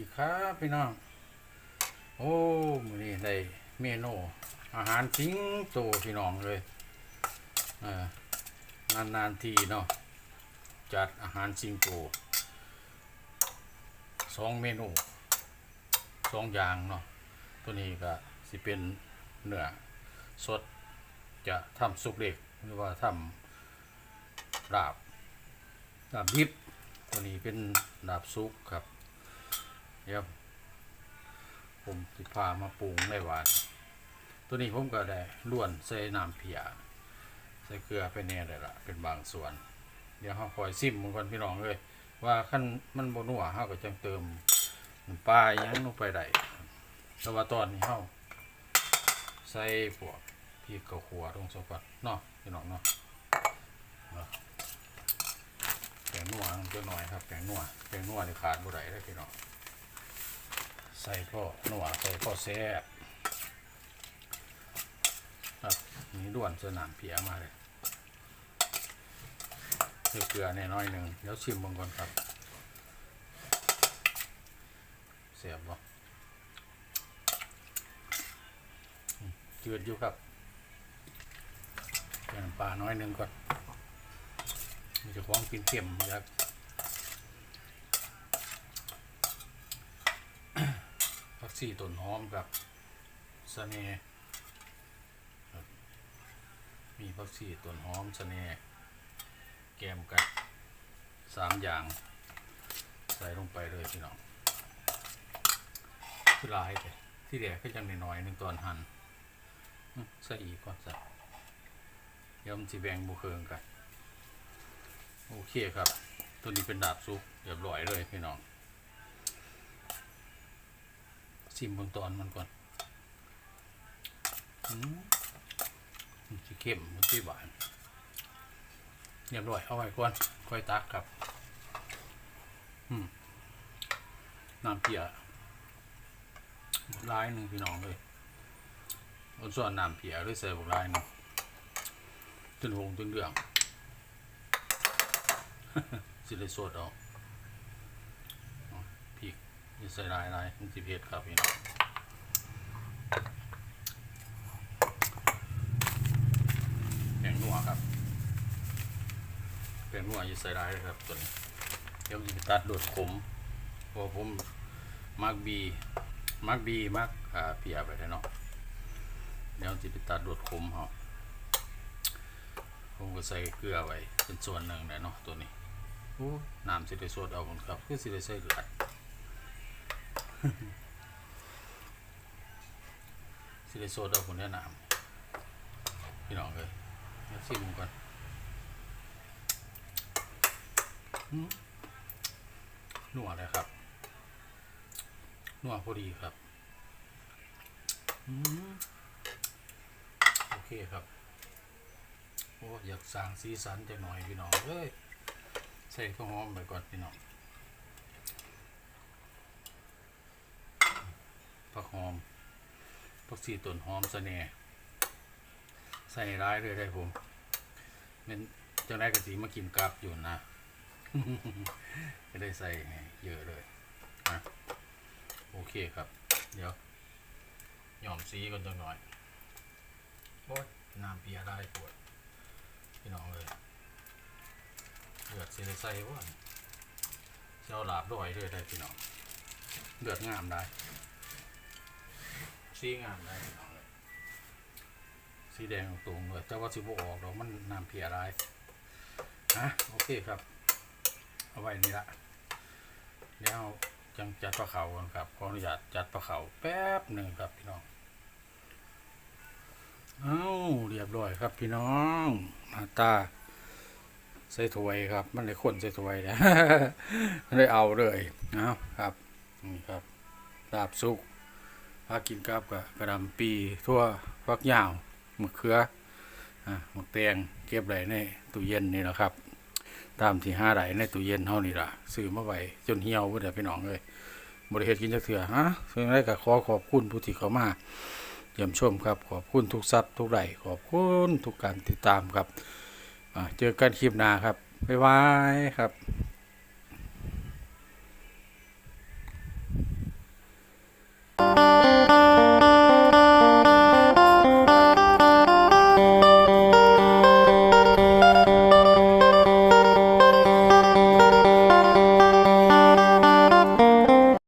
สดีครับพี่น้อง โอ้มือนี้ได้เมนูอาหารสิงโตพี่น้องเลยเอ่านนานทีเนาะจัดอาหารสิงโตสองเมนูสองอย่างเนาะตัวนี้ก็สิเป็นเนื้อสดจะทำสุกเล็กหรือว่าทำลาบลาบดิบตัวนี้เป็นดาบซุกครับ เดี๋ยวผมสิพามาปรุงในวานตัวนี้ผมก็ได้ล้วนใส่น้ำเพียใส่เกลือไปแน่เลยละเป็นบางส่วน เดี๋ยวเราคอยซิมมันก่อนพี่น้องเลยว่าขั้นมันบนัวเราก็จังเติมน้ำปลาอิหยังลงไปได้แต่ว่าตอนนี้เราใส่พวกพริกกับขัวลงสก่อนเนาะพี่น้องเนาะแกงนัวเจ้าหน่อยครับแกงนัวแกงนัวนี่ขาดบ่ได้เลยพี่น้อง ใส่พ่อหนัวใส่พ่อแซ่บครับนี่ด่วนสนามเพียมาเลยใส่เกลือแน่น้อยหนึ่งเดี๋ยวชิมบางก่อนครับ เสียบบ่จืดอยู่ครับน้ำปลาน้อยหนึ่งก่อนมันจะคล้องกินเค็มอยากผั กชีต้นหอมกับสะเน่มีผักชีต้นหอมสะเน่แกมกับสามอย่าง ใส่ลงไปเลยพี่น้องคือลายแต่ที่แดกก็ยังน้อยๆหนึ่งตอนหั่นใส่อีกก่อนใส่เดี๋ยวมันจะแบงบุเคืองกัน โอเคครับ ตัวนี้เป็นดาบซุปเรียบร้อยเลยพี่น้อง ชิมเบนตอนมันก่อนอืมมันจะเข้มมันจะหวานเรียบร้อยเอาไว้ก่อนค่อยตักครับอืมน้ำเปียบุกลายหนึ่งพี่น้องเลยเอาส่วนน้ำเปียด้วยใส่บุกลายหนึ่งจนหงจนเหลืองสิเลยสดออก ใส่ลายลายมันสิเผ็ดครับพี่น้องแกงนัวครับแกงนัวอย่าใส่ลายเลยครับตัวนี้เดี๋ยวจะไปตัดโดดขมเพราะผมมักบีมักบีมักอ่าเปียไปเลยเนาะเดี๋ยวจะไปตัดโดดขมเขาผมก็ใส่เกลือไว้เป็นส่วนหนึ่งเลยเนาะตัวนี้โอ้น้ำสิได้สดเอาคนครับคือสิได้ใส่เลือด สิได้สดเอาคนแนะนำพี่น้องเลยมาชิมก่อนนัวเลยครับนัวพอดีครับโอเคครับ โอ้อยากสั่งสีสันจะหน่อยพี่น้องเอ้ยใส่ข้าวหอมไปก่อนพี่น้อง ผักหอมผักชีต้นหอมสะเน่ใส่ร้ายเลยได้ผมเป็นจังได้กระสีมากินกับอยู่นะจะได้ใส่เยอะเลยนะโอเคครับ เดี๋ยวหย่อมสีก่อนจังหน่อยโอ้ยน้ำเปียได้ปวดพี่น้องเลยเลือดสิได้ใส่ว่าเจ้าหลาบดอยด้วยได้พี่น้องเลือดงามได้ สีงามได้พี่น้องเลยสีแดงตรงเลยแต่ว่าสิบออกดอกมันน้ำเพียได้ฮะโอเคครับ เอาไว้นี่ละเดี๋ยวจังจัดปลาเขากันครับขออนุญาตจัดปลาเขาแป๊บหนึ่งครับพี่น้องเอาเรียบร้อยครับพี่น้องหน้าตาใส่ถ้วยครับ มันเลยคนใส่ถ้วยนะมันเลยเอาเลยเอาครับ นี่ครับลาบสุก พากินกับกับกระดำปีทั่วฟักยาวมะเขืออะมะแตงเก็บไว้ในตู้เย็นนี่แหละครับ ตามที่ห้าไหลในตู้เย็นเท่านี่ล่ะซื้อมาไว้จนเหี่ยวเพื่อพี่น้องเลยบริเหตุกินจักเถื่อฮะซึ่งได้ก็ขอขอบคุณผู้ที่เข้ามาเยี่ยมชมครับ ขอบคุณทุกซับทุกไหลขอบคุณทุกการติดตามครับเจอกันคลิปหน้าครับบ๊ายบายครับ